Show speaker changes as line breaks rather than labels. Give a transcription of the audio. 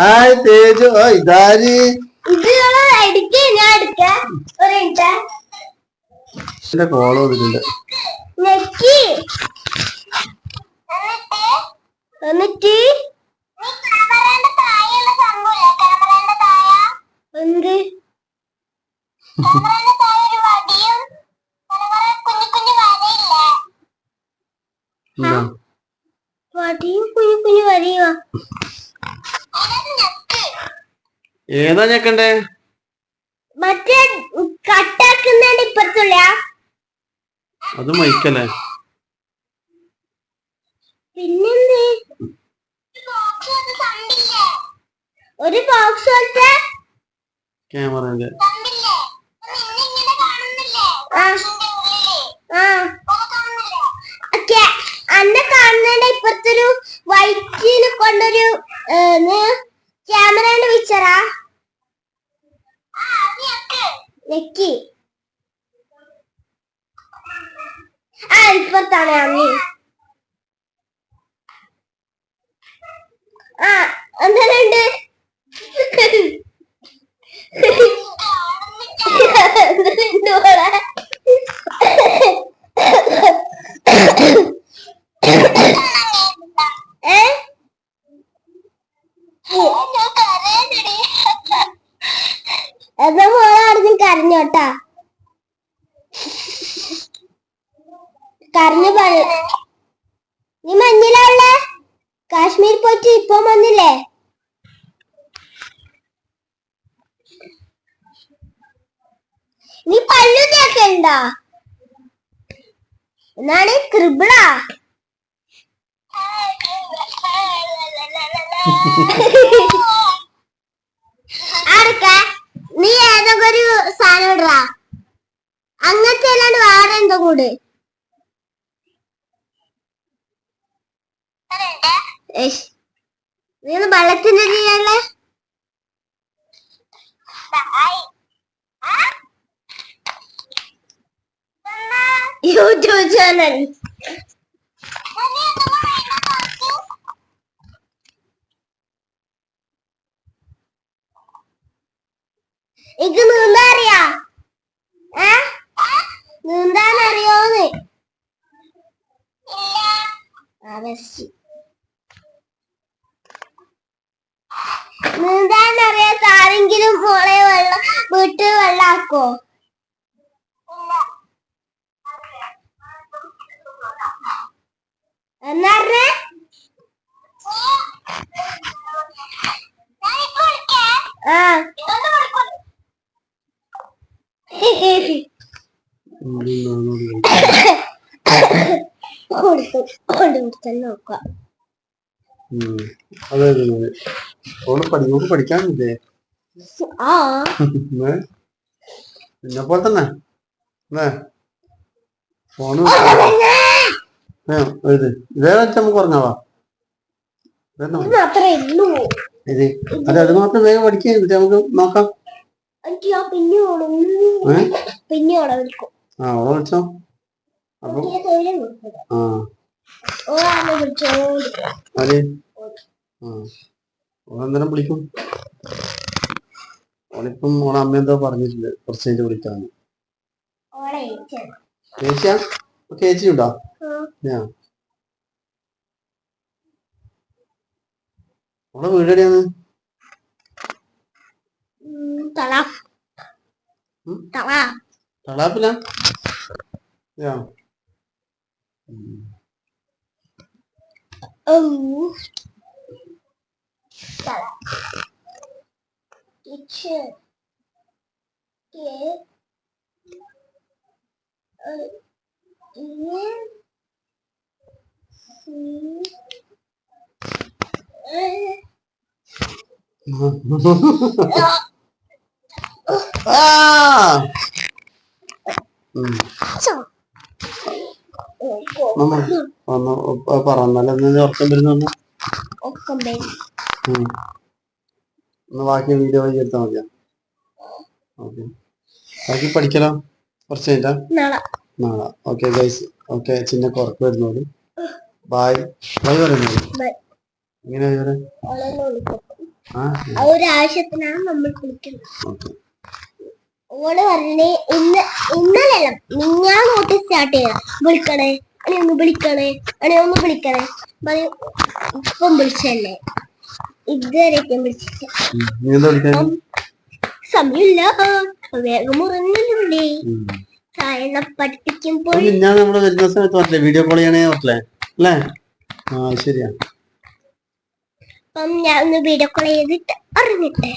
Hi Teju ആ ഇതാര് എന്റെ കോൾ
വടിയും കുഞ്ഞു കുഞ്ഞു വരിക
ഏതാ ഞെക്കണ്ടേ?
മറ്റേ കട്ടാക്കുന്നതിന്റെ ഇപ്പുറത്തുള്ള
അത് മൈക്കല്ലേ?
ഒരു ബോക്സ് പോലത്തെ ആ ആ. നെക്കി. ആ ഇപ്പുറത്താണ് അമ്മി. ആ എന്തെല്ലാം എന്നാ മോളായിരുന്നു കരഞ്ഞോട്ടാ കരഞ്ഞു പറഞ്ഞു നീ മഞ്ഞിലുള്ള കാശ്മീർ പോയിട്ട് ഇപ്പൊ വന്നില്ലേ? നീ പല്ലു തേക്കണ്ട? എന്നാണ്? കൃബിളാ? ആർക്ക നീ ഏതൊക്കെ ഒരു സാധനം ഇടറാ അങ്ങനത്തെ അല്ലാണ്ട് വേറെ എന്തോ കൂടെ. നീ ഒന്ന് വെള്ളത്തിന്റെ ചെയ്യാനുള്ള യൂട്യൂബ് ചാനൽ എനിക്ക് നീന്താൻ അറിയാ ഏ? നീന്താൻ അറിയോന്ന് നീന്താൻ അറിയാത്ത ആരെങ്കിലും മോളെ വെള്ളം വീട്ടിൽ വെള്ളാക്കോ? എന്നറിഞ്ഞേ? ആ. നോക്കാം.
പഠിക്കാനില്ലേ? നിന്നെ പോലെ തന്നെ അല്ലേ ഫോണ് ഇത് ഇതേ വെച്ച് നമുക്ക് അതെ അത് മാത്രം വേഗം പഠിക്കുക എന്നിട്ട് നമുക്ക് നോക്കാം.
പിന്നെ
ആ ഓളെ വിളിച്ചോ? അപ്പൊ ആ. ആര്? ആ. വിളിക്കും. ഓളിപ്പം ഓളെ അമ്മ എന്തോ പറഞ്ഞിട്ടില്ല കുറച്ച് കഴിഞ്ഞ് വിളിക്കാന്ന്. ചേച്ചിയാ ചേച്ചി ഉണ്ടോ ഞാൻ ഓളെ വീട് എവിടെയാണ്
തള
ഉം?
തള
തളാപ്പില യാ
ഓ തള കിച്ചൺ
ആ ഉറക്കം വരുന്ന ഒന്ന്. ബാക്കി വീഡിയോ വഴി എടുത്താൽ മതിയാ? ഓക്കെ. ബാക്കി പഠിക്കലോ? കുറച്ച് കഴിഞ്ഞാ
നാളെ.
ഓക്കെ ഗൈസ് ഓക്കെ ചിന്ന കുറക്ക് വരുന്നോളൂ ബായ് ബൈ പറയുന്നത്. എങ്ങനെയാ ഇവരെ? ആ.
ആ ഒരു ആവശ്യത്തിനാണ് നമ്മൾ കുളിക്കുന്നത്
ഓക്കെ.
ഓൾ പറഞ്ഞേ ഇന്ന് ഇന്നലല്ല മിഞ്ഞാ നോട്ട് സ്റ്റാർട്ട് ചെയ്ത വിളിക്കണേ അണി ഒന്ന് വിളിക്കണേ അണി ഒന്ന് വിളിക്കണേ. പറയും ഇപ്പം വിളിച്ചല്ലേ?
എന്താ വിളിക്കാൻ
സമയമില്ല. വേഗം
ഉം.
സായണ പഠിപ്പിക്കുമ്പോൾ
ഞാൻ നമ്മൾ വരുന്ന സമയത്ത് പറ്റില്ലേ വീഡിയോ കോൾ ചെയ്യണേ പറ്റില്ലേ അല്ലേ? ആ ശരിയാ.
അപ്പം ഞാൻ ഒന്ന് വീഡിയോ കോൾ ചെയ്തിട്ട് അറിഞ്ഞിട്ടെ.